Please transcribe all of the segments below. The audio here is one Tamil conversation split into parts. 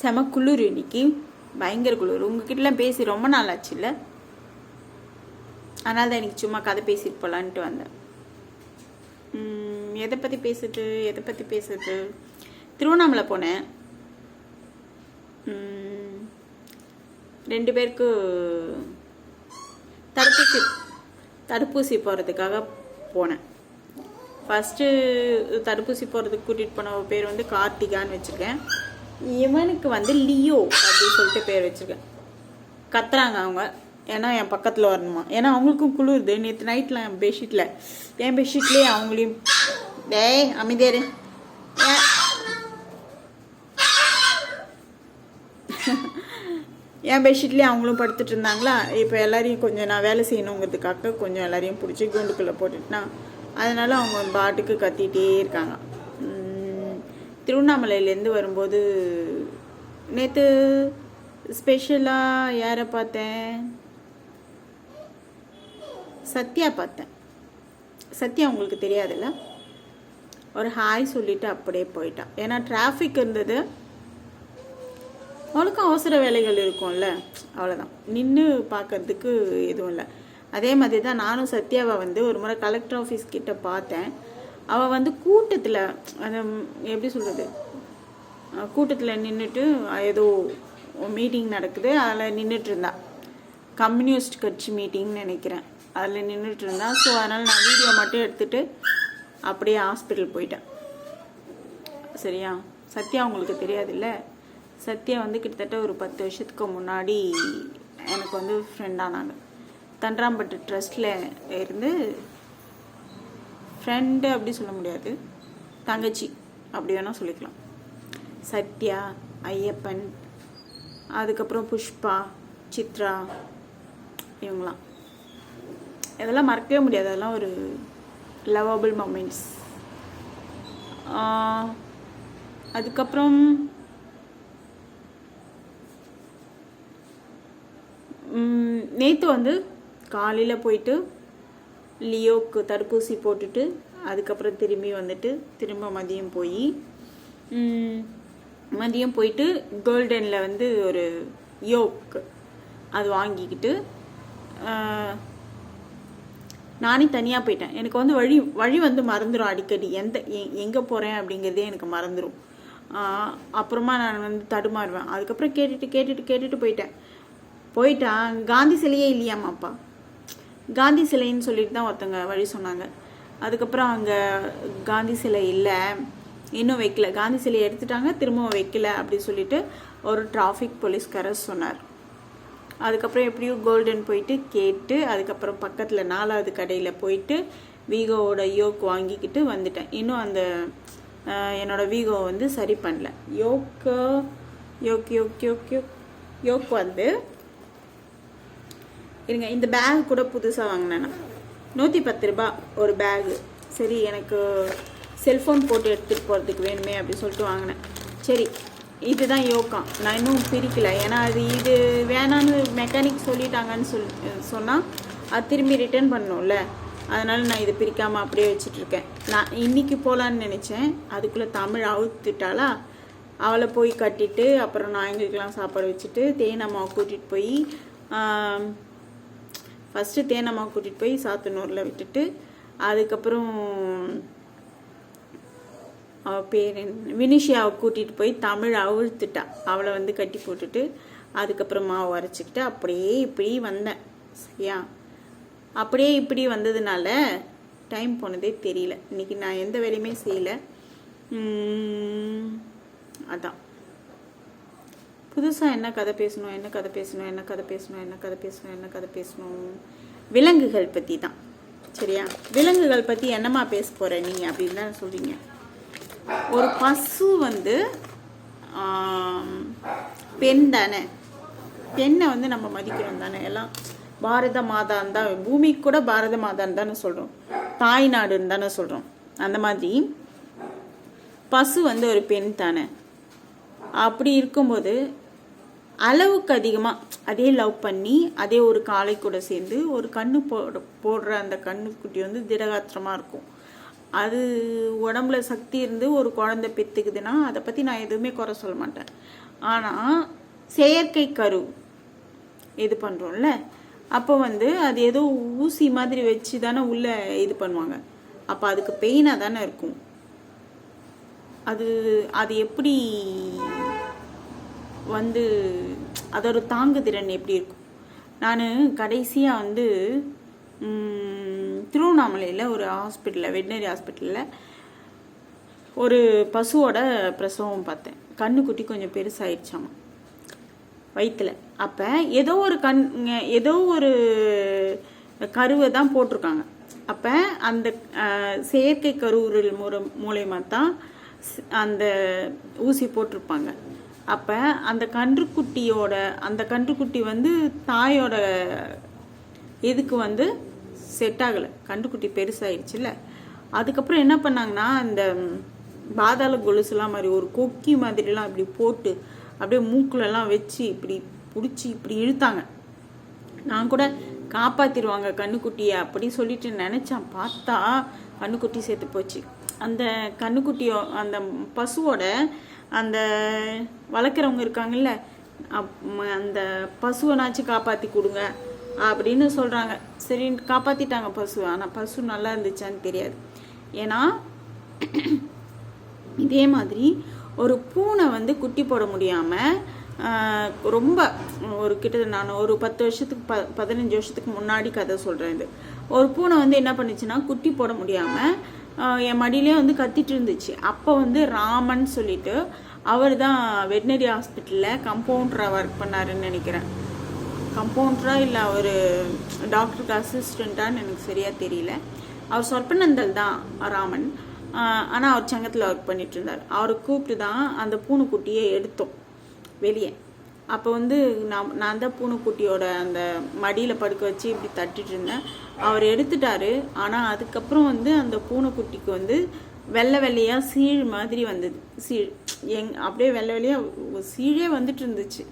செம குளிர் இன்னைக்கு. பயங்கர குளிர். உங்ககிட்டலாம் பேசி ரொம்ப நாள் ஆச்சுல்ல? அதனால தான் எனக்கு சும்மா கதை பேசிட்டு போகலான்ட்டு வந்தேன். எதை பற்றி பேசுறது? எதை பற்றி பேசுறது? திருவண்ணாமலை போனேன். ரெண்டு பேருக்கு தடுப்பூசி தடுப்பூசி போகிறதுக்காக போனேன். ஃபஸ்ட்டு தடுப்பூசி போகிறதுக்கு கூட்டிகிட்டு போன பேர் வந்து கார்த்திகான்னு வச்சுருக்கேன். இவனுக்கு வந்து லியோ அப்படின்னு சொல்லிட்டு பேர் வச்சுருக்கேன் கத்துறாங்க அவங்க. ஏன்னா என் பக்கத்தில் வரணுமா? ஏன்னா அவங்களுக்கும் குளிருது. நேற்று நைட்டில் என் பெட்ஷீட்டில் என் பெட்ஷீட்லேயே அவங்களையும் டேய் அமைதியாரு ஏன்? என் பெட்ஷீட்லேயே அவங்களும் படுத்துட்டு இருந்தாங்களா? இப்போ எல்லாரையும் கொஞ்சம் நான் வேலை செய்யணுங்கிறதுக்காக கொஞ்சம் எல்லாரையும் பிடிச்சி கூண்டுக்குள்ளே போட்டுட்டுனா அதனால அவங்க பாட்டுக்கு கத்திட்டே இருக்காங்க. திருவண்ணாமலையிலேருந்து வரும்போது நேற்று ஸ்பெஷலாக யாரை பார்த்தேன்? சத்யா பார்த்தேன். சத்யா உங்களுக்கு தெரியாதுல்ல? ஒரு ஹாய் சொல்லிவிட்டு அப்படியே போயிட்டான் ஏன்னா டிராஃபிக் இருந்தது. அவளுக்கும் அவசர வேலைகள் இருக்கும்ல. அவ்வளோதான் நின்று பார்க்கறதுக்கு எதுவும் இல்லை. அதே மாதிரி தான் நானும் சத்யாவை வந்து ஒரு முறை கலெக்டர் ஆஃபீஸ் கிட்ட பார்த்தேன். அவள் வந்து கூட்டத்தில் அதை எப்படி சொல்கிறது கூட்டத்தில் நின்றுட்டு ஏதோ மீட்டிங் நடக்குது. அதில் நின்றுட்டு இருந்தா கம்யூனிஸ்ட் கட்சி மீட்டிங்னு நினைக்கிறேன். அதில் நின்றுட்டு இருந்தா ஸோ அதனால் நான் வீடியோ மட்டும் எடுத்துகிட்டு அப்படியே ஹாஸ்பிட்டல் போயிட்டேன். சரியா? சத்யா உங்களுக்கு தெரியாதுல்ல? சத்யா வந்து கிட்டத்தட்ட ஒரு பத்து வருஷத்துக்கு முன்னாடி எனக்கு வந்து ஃப்ரெண்டானாங்க தன்றாம்பட்டு தண்டராம்பட்டு ட்ரஸ்டில் இருந்து ஃப்ரெண்டு அப்படி சொல்ல முடியாது. தங்கச்சி அப்படி வேணால் சொல்லிக்கலாம். சத்யா ஐயப்பன் அதுக்கப்புறம் புஷ்பா சித்ரா இவங்களாம் இதெல்லாம் மறக்கவே முடியாது. அதெல்லாம் ஒரு லவபிள் மொமெண்ட்ஸ் அதுக்கப்புறம் நேற்று வந்து காலையில் போயிட்டு லியோக்கு தடுப்பூசி போட்டுட்டு அதுக்கப்புறம் திரும்பி வந்துட்டு திரும்ப மதியம் போய் மதியம் போயிட்டு கோல்டனில் வந்து ஒரு யோக் அது வாங்கிக்கிட்டு நானே தனியாக போயிட்டேன். எனக்கு வந்து வழி வழி வந்து மறந்துடும் அடிக்கடி. எந்த எங்கே போகிறேன் அப்படிங்கிறதே எனக்கு மறந்துடும் அப்புறமா நான் வந்து தடுமாறுவேன். அதுக்கப்புறம் கேட்டுட்டு கேட்டுட்டு கேட்டுட்டு போயிட்டேன். போயிட்டான் காந்தி சிலையே இல்லையாமாப்பா காந்தி சிலைன்னு சொல்லிட்டு தான் ஒருத்தங்க வழி சொன்னாங்க. அதுக்கப்புறம் அங்கே காந்தி சிலை இல்லை. இன்னும் வைக்கல. காந்தி சிலையை எடுத்துட்டாங்க திரும்பவும் வைக்கல அப்படின்னு சொல்லிட்டு ஒரு டிராஃபிக் போலீஸ்காரர் சொன்னார். அதுக்கப்புறம் எப்படியும் கோல்டன் போயிட்டு கேட்டு அதுக்கப்புறம் பக்கத்தில் நாலாவது கடையில் போயிட்டு வீகோவோட யோக் வாங்கிக்கிட்டு வந்துட்டேன். இன்னும் அந்த என்னோடய வீகோவை வீகோ வந்து சரி பண்ணல. யோக்கு யோக் யோக் யோக் யோக் யோக் வந்து இருங்க இந்த பேக் கூட புதுசாக வாங்கினேண்ணா நூற்றி பத்து ரூபா ஒரு பேகு சரி எனக்கு செல்ஃபோன் போட்டு எடுத்துகிட்டு போகிறதுக்கு வேணுமே அப்படின்னு சொல்லிட்டு வாங்கினேன். சரி இதுதான் யோக்கம் நான் இன்னும் பிரிக்கல. ஏன்னா அது இது வேணான்னு மெக்கானிக் சொல்லிட்டாங்கன்னு சொல் சொன்னால் அது திரும்பி ரிட்டர்ன் பண்ணணும்ல அதனால் நான் இதை பிரிக்காமல் அப்படியே வச்சிட்ருக்கேன் நான் இன்றைக்கி போகலான்னு நினச்சேன். அதுக்குள்ளே தமிழ் அவுத்துட்டாளா? அவளை போய் கட்டிட்டு அப்புறம் நான் எங்களுக்கெல்லாம் சாப்பாடு வச்சுட்டு தேனம்மாவை கூட்டிகிட்டு போய் ஃபஸ்ட்டு தேனம்மா கூட்டிகிட்டு போய் சாத்தனூரில் விட்டுட்டு அதுக்கப்புறம் அவள் பேர் என்ன? வினிஷியாவை கூட்டிகிட்டு போய் தமிழ் அவிழ்த்துட்டா. அவளை வந்து கட்டி போட்டுட்டு அதுக்கப்புறம் மாவு அரைச்சிக்கிட்டு அப்படியே இப்படி வந்தேன். சரியா? அப்படியே இப்படி வந்ததுனால டைம் போனதே தெரியல. இன்னைக்கு நான் எந்த வேலையுமே செய்யலை. அதான். புதுசாக என்ன கதை பேசணும் என்ன கதை பேசணும் என்ன கதை பேசணும் என்ன கதை பேசணும் என்ன கதை பேசணும்? விலங்குகள் பற்றி தான் சரியா? விலங்குகள் பற்றி என்னம்மா பேச போகிற நீ அப்படின்னு தான் சொல்கிறீங்க ஒரு பசு வந்து பெண் தானே. பெண்ணை வந்து நம்ம மதிக்கிறோம் தானே. எல்லாம் பாரத மாதான்னு தான். பூமிக்கு கூட பாரத மாதான்னு தானே சொல்கிறோம் தாய் நாடுன்னு தானே சொல்கிறோம் அந்த மாதிரி பசு வந்து ஒரு பெண் தானே. அப்படி இருக்கும்போது அளவுக்கு அதிகமாக அதே லவ் பண்ணி அதே ஒரு காளை கூட சேர்ந்து ஒரு கண்ணு போட போடுற அந்த கண்ணுக்குட்டி வந்து திடகாத்திரமாக இருக்கும். அது உடம்புல சக்தி இருந்து ஒரு குழந்தை பெற்றுக்குதுன்னா அதை பற்றி நான் எதுவுமே குறை சொல்ல மாட்டேன். ஆனால் செயற்கை கரு இது பண்ணுறோம்ல அப்போ வந்து அது ஏதோ ஊசி மாதிரி வச்சு தானே உள்ளே இது பண்ணுவாங்க. அப்போ அதுக்கு பெயினாக தானே இருக்கும். அது அது எப்படி வந்து அதோட தாங்கு திறன் எப்படி இருக்கும்? நான் கடைசியாக வந்து திருவண்ணாமலையில் ஒரு ஹாஸ்பிட்டலில் வெட்டினரி ஹாஸ்பிட்டலில் ஒரு பசுவோட பிரசவம் பார்த்தேன். கண்ணுக்குட்டி கொஞ்சம் பெருசாகிடுச்சாமா வயிற்றுல அப்போ ஏதோ ஒரு கண் ஏதோ ஒரு கருவை தான் போட்டிருக்காங்க. அப்போ அந்த செயற்கை கருவுறல் மூலம் மூலயமா தான் அந்த ஊசி போட்டிருப்பாங்க. அப்போ அந்த கன்றுக்குட்டியோட அந்த கன்றுக்குட்டி வந்து தாயோட இதுக்கு வந்து செட் ஆகலை. கன்றுக்குட்டி பெருசாயிடுச்சுல்ல அதுக்கப்புறம் என்ன பண்ணாங்கன்னா அந்த பாதாள கொலுசுலாம் மாதிரி ஒரு கொக்கி மாதிரிலாம் இப்படி போட்டு அப்படியே மூக்குலலாம் வச்சு இப்படி பிடிச்சி இப்படி இழுத்தாங்க. நான் கூட காப்பாற்றிடுவாங்க கண்ணுக்குட்டியை அப்படி சொல்லிட்டு நினச்சேன். பார்த்தா கண்ணுக்குட்டி சேர்த்து போச்சு. அந்த கண்ணுக்குட்டியோ அந்த பசுவோட அந்த வளர்க்குறவங்க இருக்காங்கல்ல அப் அந்த பசுவனாச்சும் காப்பாற்றி கொடுங்க அப்படின்னு சொல்கிறாங்க சரி காப்பாற்றிட்டாங்க பசு. ஆனால் பசு நல்லா இருந்துச்சான்னு தெரியாது. ஏன்னா இதே மாதிரி ஒரு பூனை வந்து குட்டி போட முடியாமல் ரொம்ப ஒரு கிட்ட நான் ஒரு பத்து வருஷத்துக்கு ப பதினஞ்சு வருஷத்துக்கு முன்னாடி கதை சொல்கிறேன் இது. ஒரு பூனை வந்து என்ன பண்ணுச்சுன்னா குட்டி போட முடியாமல் என் மடியிலே வந்து கத்திட்டு இருந்துச்சு. அப்போ வந்து ராமன் சொல்லிட்டு அவர் தான் வெட்டினரி ஹாஸ்பிட்டலில் கம்பவுண்டராக ஒர்க் பண்ணாருன்னு நினைக்கிறேன். கம்பவுண்டரா இல்லை அவர் டாக்டருக்கு அசிஸ்டண்ட்டான்னு எனக்கு சரியாக தெரியல. அவர் சொற்பநந்தல் தான் ராமன். ஆனால் அவர் சங்கத்தில் ஒர்க் பண்ணிட்டு இருந்தார். அவரை கூப்பிட்டு தான் அந்த பூனைக்குட்டியை எடுத்தோம். வெளியே. அப்போ வந்து நான் நான் தான் பூனைக்குட்டியோட அந்த மடியில் படுக்க வச்சு இப்படி தட்டிட்டு இருந்தேன். அவர் எடுத்துட்டாரு. ஆனால் அதுக்கப்புறம் வந்து அந்த பூனைக்குட்டிக்கு வந்து வெள்ளை வெள்ளையாக சீழ் மாதிரி வந்தது. சீழ் எங் அப்படியே வெள்ளை வெள்ளையாக சீழே வந்துட்டு இருந்துச்சு.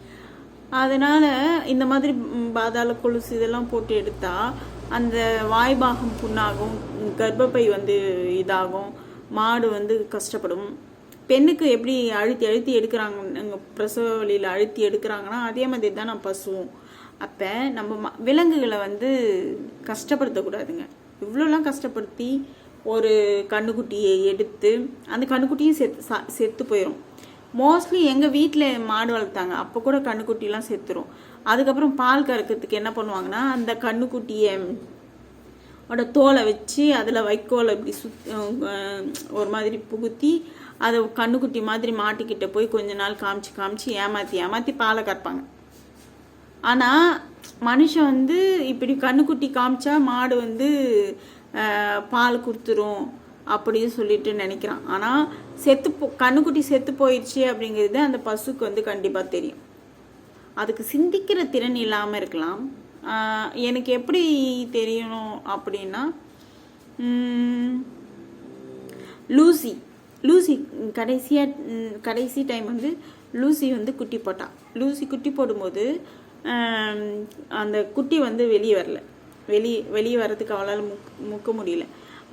அதனால் இந்த மாதிரி பாதாள கொலுசு இதெல்லாம் போட்டு எடுத்தால் அந்த வாய்பாகம் புண்ணாகும் கர்ப்பப்பை வந்து இதாகும் மாடு வந்து கஷ்டப்படும். பெண்ணுக்கு எப்படி அழுத்தி அழுத்தி எடுக்கிறாங்க பிரசவ வழியில் அழுத்தி எடுக்கிறாங்கன்னா அதே மாதிரி தான் நான் பசுவோம். அப்போ நம்ம ம- விலங்குகளை வந்து கஷ்டப்படுத்தக்கூடாதுங்க. இவ்வளோலாம் கஷ்டப்படுத்தி ஒரு கண்ணுக்குட்டியை எடுத்து அந்த கண்ணுக்குட்டியும் செத்து சா- செத்து போயிடும் மோஸ்ட்லி எங்கள் வீட்டில் மாடு வளர்த்தாங்க. அப்போ கூட கண்ணுக்குட்டிலாம் செத்துரும். அதுக்கப்புறம் பால் கறக்கிறதுக்கு என்ன பண்ணுவாங்கன்னா அந்த கண்ணுக்குட்டியை ஓட தோலை வச்சு அதில் வைக்கோலை இப்படி சுத் ஒரு மாதிரி புகுத்தி அதை கண்ணுக்குட்டி மாதிரி மாட்டிக்கிட்ட போய் கொஞ்ச நாள் காமிச்சு காமிச்சு ஏமாற்றி ஏமாற்றி பாலை கறப்பாங்க. ஆனால் மனுஷன் வந்து இப்படி கண்ணுக்குட்டி காமிச்சா மாடு வந்து பால் கொடுத்துரும் அப்படின்னு சொல்லிட்டு நினைக்கிறான். ஆனால் செத்து போ கண்ணுக்குட்டி செத்து போயிடுச்சு அப்படிங்கிறது அந்த பசுக்கு வந்து கண்டிப்பாக தெரியும். அதுக்கு சிந்திக்கிற திறன் இல்லாமல் இருக்கலாம். எனக்கு எப்படி தெரியணும் அப்படின்னா லூசி. லூசி கடைசியாக கடைசி டைம் வந்து லூசி வந்து குட்டி போட்டான் லூசி குட்டி போடும்போது அந்த குட்டி வந்து வெளியே வரல. வெளியே வெளியே வர்றதுக்கு அவளால் முக் முக்க முடியல.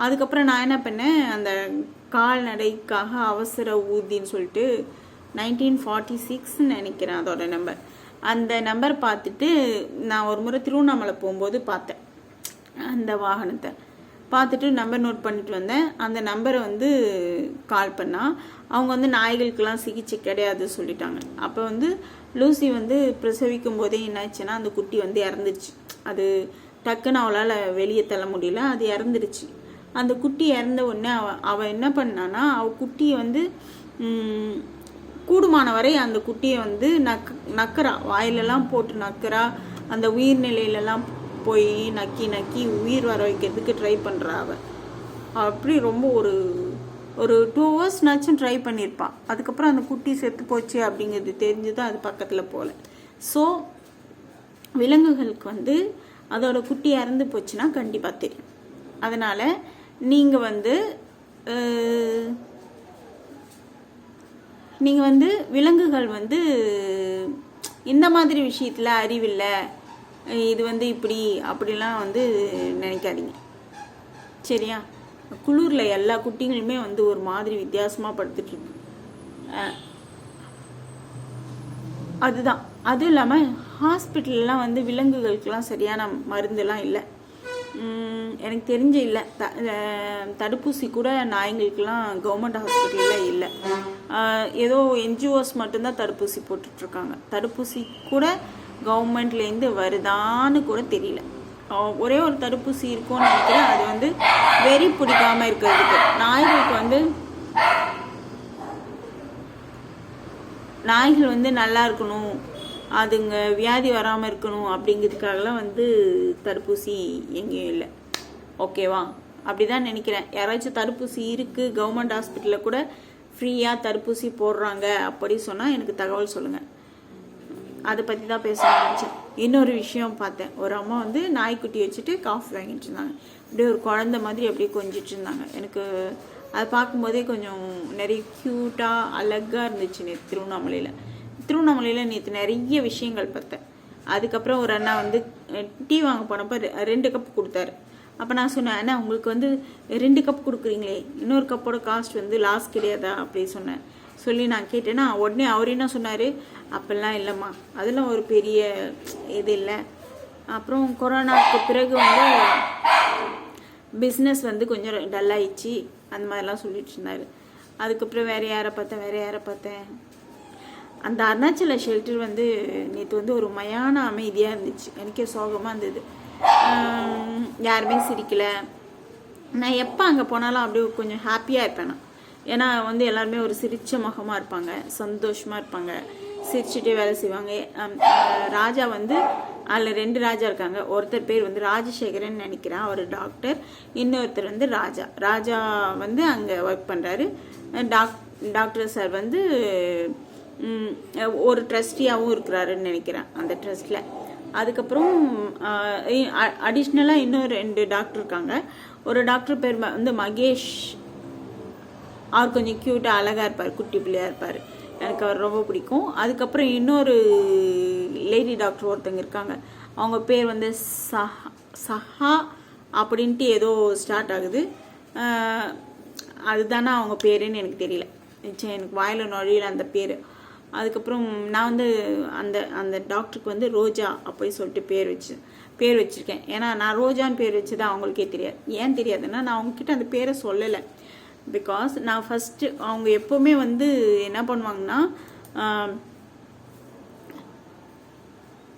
அதுக்கப்புறம் நான் என்ன பண்ணேன் அந்த கால்நடைக்காக அவசர ஊர்தின்னு சொல்லிட்டு நைன்டீன் ஃபார்ட்டி சிக்ஸ்ன்னு நினைக்கிறேன் அதோட நம்பர் அந்த நம்பர் பார்த்துட்டு நான் ஒரு முறை திருவண்ணாமலை போகும்போது பார்த்தேன். அந்த வாகனத்தை. பார்த்துட்டு நம்பர் நோட் பண்ணிட்டு வந்தேன். அந்த நம்பரை வந்து கால் பண்ணால் அவங்க வந்து நாய்களுக்கெல்லாம் சிகிச்சை கிடையாது சொல்லிட்டாங்க. அப்போ வந்து லூசி வந்து பிரசவிக்கும் போதே என்னாச்சுன்னா அந்த குட்டி வந்து இறந்துருச்சு. அது டக்குன்னு அவளால் வெளியே தள்ள முடியல. அது இறந்துருச்சு. அந்த குட்டி இறந்த உடனே அவ அவள் என்ன பண்ணான்னா அவள் குட்டியை வந்து கூடுமான வரை அந்த குட்டியை வந்து நக் நக்கறா. வாயிலெல்லாம் போட்டு நக்கறா. அந்த உயிர்நிலையிலலாம் போய் நக்கி நக்கி உயிர் வர வைக்கிறதுக்கு ட்ரை பண்ணுறா அவள் அப்படி ரொம்ப ஒரு ஒரு டூ ஹவர்ஸ்னாச்சும் ட்ரை பண்ணியிருப்பாள் அதுக்கப்புறம் அந்த குட்டி செத்து போச்சு அப்படிங்கிறது தான் அது பக்கத்தில் போகல ஸோ விலங்குகளுக்கு வந்து அதோட குட்டி இறந்து போச்சுன்னா கண்டிப்பாக தெரியும். அதனால் நீங்கள் வந்து நீங்கள் வந்து விலங்குகள் வந்து இந்த மாதிரி விஷயத்தில் அறிவில்லை. இது வந்து இப்படி அப்படிலாம் வந்து நினைக்காதீங்க. சரியா? குளிரில் எல்லா குட்டிங்களுமே வந்து ஒரு மாதிரி வித்தியாசமாக படுத்துட்ருக்கு அதுதான். அதுவும் இல்லாமல் ஹாஸ்பிட்டல்லாம் வந்து விலங்குகளுக்கெல்லாம் சரியான மருந்தெல்லாம் இல்லை. எனக்கு தெரிஞ்ச இல்லை. த தடுப்பூசி கூட நாய்ங்களுக்கெல்லாம் கவர்மெண்ட் ஹாஸ்பிட்டலில் இல்லை. ஏதோ என்ஜிஓஸ் மட்டும்தான் தடுப்பூசி போட்டுட்ருக்காங்க தடுப்பூசி கூட கவர்மெண்ட்லேருந்து வருதான்னு கூட தெரியல. ஒரே ஒரு தடுப்பூசி இருக்கும்னு நினைக்கிறேன். அது வந்து வெறி பிடிக்காம இருக்கிறதுக்கு. நாய்களுக்கு வந்து நாய்கள் வந்து நல்லா இருக்கணும். அதுங்க வியாதி வராமல் இருக்கணும் அப்படிங்கிறதுக்காகலாம் வந்து தடுப்பூசி எங்கேயும் இல்லை. ஓகேவா? அப்படிதான் நினைக்கிறேன். யாராச்சும் தடுப்பூசி இருக்குது கவர்மெண்ட் ஹாஸ்பிட்டலில் கூட ஃப்ரீயாக தடுப்பூசி போடுறாங்க அப்படி சொன்னால் எனக்கு தகவல் சொல்லுங்கள் அதை பற்றி தான் பேச ஆரம்பிச்சேன். இன்னொரு விஷயம் பார்த்தேன். ஒரு அம்மா வந்து நாய்க்குட்டி வச்சுட்டு காஃபி வாங்கிட்டு இருந்தாங்க. அப்படியே ஒரு குழந்தை மாதிரி அப்படியே கொஞ்சிட்டு இருந்தாங்க. எனக்கு அதை பார்க்கும்போதே கொஞ்சம் நிறைய க்யூட்டாக அழகாக இருந்துச்சு நேற்று திருவண்ணாமலையில். திருவண்ணாமலையில் நேற்று நிறைய விஷயங்கள் பார்த்தேன். அதுக்கப்புறம் ஒரு அண்ணா வந்து டீ வாங்க போனப்போ ரெ- ரெண்டு கப் கொடுத்தாரு. அப்போ நான் சொன்னேன் அண்ணா உங்களுக்கு வந்து ரெண்டு கப் கொடுக்குறீங்களே. இன்னொரு கப்போட காஸ்ட் வந்து லாஸ் கிடையாதா? அப்படி சொன்னேன். சொல்லி நான் கேட்டேன்னா உடனே அவர் என்ன சொன்னார்? அப்போல்லாம் இல்லைம்மா. அதெல்லாம் ஒரு பெரிய இது இல்லை. அப்புறம் கொரோனாவுக்கு பிறகு வந்து பிஸ்னஸ் வந்து கொஞ்சம் டல் ஆயிடுச்சு. அந்த மாதிரிலாம் சொல்லிட்டு இருந்தார். அதுக்கப்புறம் வேற யாரை பார்த்தேன்? வேற யாரை பார்த்தேன்? அந்த அருணாச்சல ஷெல்டர் வந்து நேற்று வந்து ஒரு மயான அமைதியாக இருந்துச்சு. எனக்கே சோகமாக இருந்தது. யாருமே சிரிக்கலை. நான் எப்போ அங்கே போனாலும் அப்படியே கொஞ்சம் ஹாப்பியாக இருப்பேன் நான். ஏன்னா வந்து எல்லாருமே ஒரு சிரிச்ச முகமாக இருப்பாங்க சந்தோஷமாக இருப்பாங்க சிரிச்சுட்டே வேலை செய்வாங்க. ராஜா வந்து அதில் ரெண்டு ராஜா இருக்காங்க. ஒருத்தர் பேர் வந்து ராஜசேகரன் நினைக்கிறேன் அவர் டாக்டர் இன்னொருத்தர் வந்து ராஜா. ராஜா வந்து அங்கே ஒர்க் பண்ணுறாரு டாக் டாக்டர் சார் வந்து ஒரு ட்ரஸ்டியாகவும் இருக்கிறாருன்னு நினைக்கிறேன் அந்த ட்ரஸ்ட்டில் அதுக்கப்புறம் அடிஷ்னலாக இன்னும் ரெண்டு டாக்டர் இருக்காங்க. ஒரு டாக்டர் பேர் வந்து மகேஷ் அவர் கொஞ்சம் க்யூட்டாக அழகாக இருப்பார் குட்டி பிள்ளையாக இருப்பார். எனக்கு அவர் ரொம்ப பிடிக்கும். அதுக்கப்புறம் இன்னொரு லேடி டாக்டர் ஒருத்தங்க இருக்காங்க. அவங்க பேர் வந்து சஹா சஹா அப்படின்ட்டு ஏதோ ஸ்டார்ட் ஆகுது. அதுதானே அவங்க பேருன்னு எனக்கு தெரியல. சரி, எனக்கு வாயில் நுழையில அந்த பேர். அதுக்கப்புறம் நான் வந்து அந்த அந்த டாக்டருக்கு வந்து ரோஜா அப்படி சொல்லிட்டு பேர் வச்சு பேர் வச்சுருக்கேன். ஏன்னா நான் ரோஜான்னு பேர் வச்சது அவங்களுக்கே தெரியாது. ஏன் தெரியாதுன்னா நான் அவங்கக்கிட்ட அந்த பேரை சொல்லலை. பிகாஸ் நான் ஃபஸ்ட்டு அவங்க எப்போவுமே வந்து என்ன பண்ணுவாங்கன்னா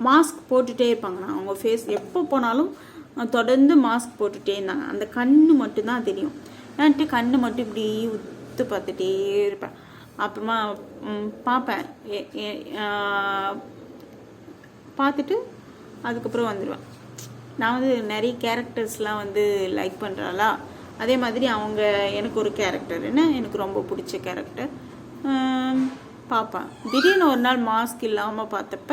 மாஸ்க் போட்டுகிட்டே இருப்பாங்கண்ணா அவங்க ஃபேஸ் எப்போ போனாலும் தொடர்ந்து மாஸ்க் போட்டுகிட்டே இருந்தாங்க. அந்த கண்ணு மட்டும்தான் தெரியும். ஏன்ட்டு கண்ணு மட்டும் இப்படி உத்து பார்த்துட்டே இருப்பேன். அப்புறமா பார்ப்பேன். பார்த்துட்டு அதுக்கப்புறம் வந்துடுவேன் நான் வந்து நிறைய கேரக்டர்ஸ்லாம் வந்து லைக் பண்ணுறாளா அதே மாதிரி அவங்க எனக்கு ஒரு கேரக்டர்னு எனக்கு ரொம்ப பிடிச்ச கேரக்டர் பார்ப்பேன் திடீர்னு ஒரு நாள் மாஸ்க் இல்லாமல் பார்த்தப்ப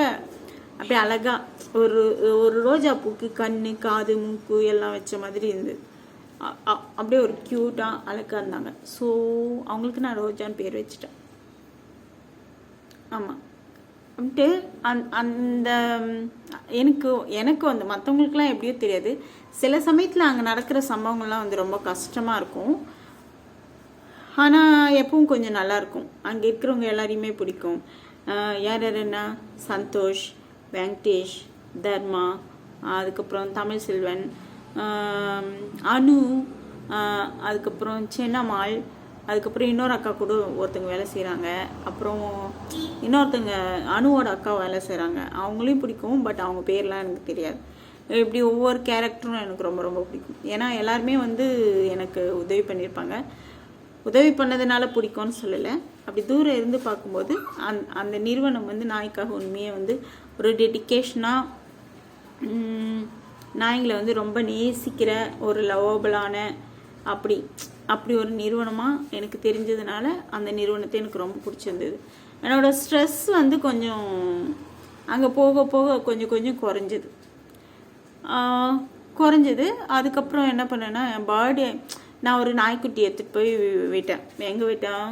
அப்படியே அழகா ஒரு ஒரு ரோஜா பூக்கு கண் காது மூக்கு எல்லாம் வச்ச மாதிரி இருந்தது அ- அப்படியே ஒரு க்யூட்டாக அழகாக இருந்தாங்க. ஸோ அவங்களுக்கு நான் ரோஜான்னு பேர் வச்சிட்டேன். ஆமாம் அப்படின்ட்டு அந் அந்த எனக்கு எனக்கு வந்து மற்றவங்களுக்குலாம் எப்படியோ தெரியாது. சில சமயத்தில் அங்கே நடக்கிற சம்பவங்கள்லாம் வந்து ரொம்ப கஷ்டமாக இருக்கும். ஆனால் எப்பவும் கொஞ்சம் நல்லாயிருக்கும் அங்கே இருக்கிறவங்க எல்லாரையுமே பிடிக்கும். யார் யாருன்னா சந்தோஷ் வெங்கடேஷ் தர்மா அதுக்கப்புறம் தமிழ் செல்வன் அனு அதுக்கப்புறம் சென்னம்மாள் அதுக்கப்புறம் இன்னொரு அக்கா கூட ஒருத்தங்க வேலை செய்கிறாங்க அப்புறம் இன்னொருத்தங்க அணுவோட அக்கா வேலை செய்கிறாங்க அவங்களையும் பிடிக்கும் பட் அவங்க பேர்லாம் எனக்கு தெரியாது. இப்படி ஒவ்வொரு கேரக்டரும் எனக்கு ரொம்ப ரொம்ப பிடிக்கும். ஏன்னா எல்லாருமே வந்து எனக்கு உதவி பண்ணியிருப்பாங்க உதவி பண்ணதுனால பிடிக்கும்னு சொல்லலை. அப்படி தூரம் இருந்து பார்க்கும்போது அந் அந்த நிறுவனம் வந்து நாய்க்காக உண்மையே வந்து ஒரு டெடிக்கேஷனாக நாய்ங்களை வந்து ரொம்ப நேசிக்கிற ஒரு லவோபலான அப்படி அப்படி ஒரு நிறுவனமாக எனக்கு தெரிஞ்சதுனால அந்த நிறுவனத்தை எனக்கு ரொம்ப பிடிச்சிருந்தது. என்னோட ஸ்ட்ரெஸ் வந்து கொஞ்சம் அங்கே போக போக கொஞ்சம் கொஞ்சம் குறைஞ்சது. குறைஞ்சிது குறைஞ்சது. அதுக்கப்புறம் என்ன பண்ணேன்னா என் பர்த்டே நான் ஒரு நாய்க்குட்டி எடுத்துகிட்டு போய் விட்டேன். எங்கே விட்டேன்?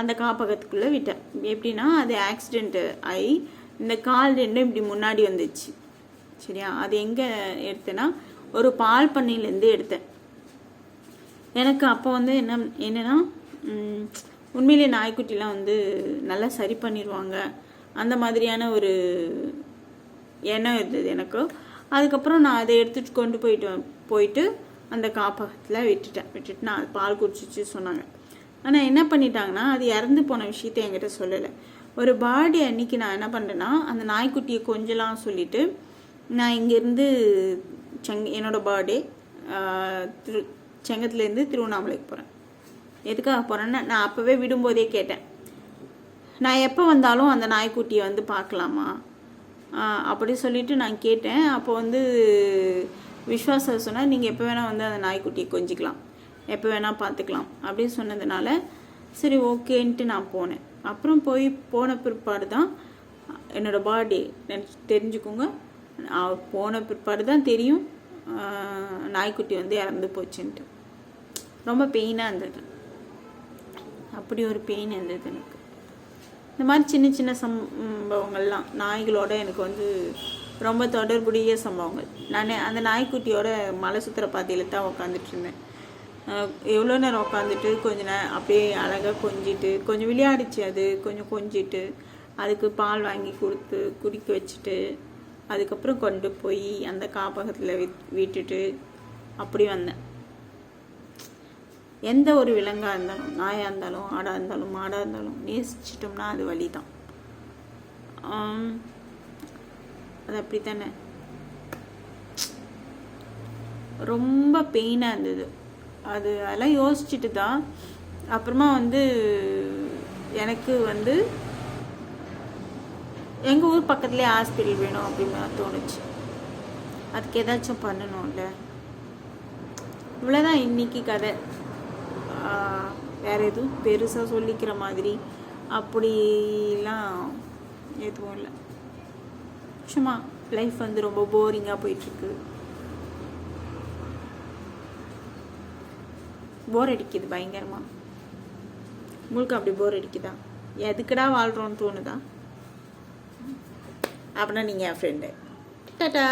அந்த காப்பகத்துக்குள்ளே விட்டேன். எப்படின்னா அது ஆக்சிடெண்ட்டு ஆகி இந்த கால் ரெண்டும் இப்படி முன்னாடி வந்துச்சு. சரியா? அது எங்கே எடுத்தேன்னா ஒரு பால் பண்ணையிலேருந்து எடுத்தேன். எனக்கு அப்போ வந்து என்ன என்னென்னா உண்மையிலே உண்மையிலேயே நாய்க்குட்டிலாம் வந்து நல்லா சரி பண்ணிடுவாங்க அந்த மாதிரியான ஒரு எண்ணம் இருந்தது எனக்கு. அதுக்கப்புறம் நான் அதை எடுத்துகிட்டு கொண்டு போயிட்டு போயிட்டு அந்த காப்பகத்தில் விட்டுட்டேன். விட்டுட்டு நான் பால் குடிச்சிச்சு சொன்னாங்க. ஆனால் என்ன பண்ணிட்டாங்கன்னா அது இறந்து போன விஷயத்த என்கிட்ட சொல்லலை. ஒரு பாடி அன்னைக்கு நான் என்ன பண்ணுறேன்னா அந்த நாய்க்குட்டியை கொஞ்சலாம் சொல்லிவிட்டு நான் இங்கேருந்து செங் என்னோடய பர்த்டே திரு செங்கத்துலேருந்து திருவண்ணாமலைக்கு போகிறேன் எதுக்காக போகிறேன்னா நான் அப்போவே விடும்போதே கேட்டேன். நான் எப்போ வந்தாலும் அந்த நாய்க்குட்டியை வந்து பார்க்கலாமா? அப்படி சொல்லிட்டு நான் கேட்டேன். அப்போ வந்து விஸ்வாச சொன்னால் நீங்கள் எப்போ வேணால் வந்து அந்த நாய்க்குட்டியை கொஞ்சிக்கலாம். எப்போ வேணால் பார்த்துக்கலாம். அப்படின்னு சொன்னதுனால சரி ஓகேன்ட்டு நான் போனேன். அப்புறம் போய் போன பிற்பாடு தான் என்னோட பர்த்டே தெரிஞ்சுக்கோங்க. போன பிற்பாடு தான் தெரியும் நாய்க்குட்டி வந்து இறந்து போச்சுன்ட்டு. ரொம்ப பெயினாக இருந்தது. அப்படி ஒரு பெயின் இருந்தது எனக்கு. இந்த மாதிரி சின்ன சின்ன சம்பவங்கள்லாம் நாய்களோட எனக்கு வந்து ரொம்ப தொடர்புடைய சம்பவங்கள். நான் அந்த நாய்க்குட்டியோட மலை சுற்றுற பாதையில் தான் உக்காந்துட்டு இருந்தேன். எவ்வளோ நேரம் உட்காந்துட்டு கொஞ்ச நேரம் அப்படியே அழகாக கொஞ்சிட்டு கொஞ்சம் விளையாடிச்சு அது கொஞ்சம் கொஞ்சிட்டு அதுக்கு பால் வாங்கி கொடுத்து குடிக்க வச்சுட்டு அதுக்கப்புறம் கொண்டு போய் அந்த காப்பகத்தில் விட் விட்டுட்டு அப்படி வந்தேன். எந்த ஒரு விலங்காக இருந்தாலும் நாயாக இருந்தாலும் ஆடாக இருந்தாலும் மாடாக இருந்தாலும் நேசிச்சிட்டோம்னா அது வழி தான் அது அப்படித்தானே? ரொம்ப பெயினாக இருந்தது. அது அதெல்லாம் யோசிச்சுட்டு தான் அப்புறமா வந்து எனக்கு வந்து எங்கள் ஊர் பக்கத்துலேயே ஹாஸ்பிட்டல் வேணும் அப்படின்னு தோணுச்சு. அதுக்கு ஏதாச்சும் பண்ணணும்ல. இவ்வளோதான் இன்னைக்கு கதை. வேற எதுவும் பெருசாக சொல்லிக்கிற மாதிரி அப்படிலாம் எதுவும் இல்லை. சும்மா லைஃப் வந்து ரொம்ப போரிங்காக போயிட்டுருக்கு. போர் அடிக்குது பயங்கரமாக உங்களுக்கு அப்படி போர் அடிக்குதா? எதுக்குடா வாழ்கிறோன்னு தோணுதா? அப்படின்னா நீங்கள் என் ஃப்ரெண்டு டாட்டா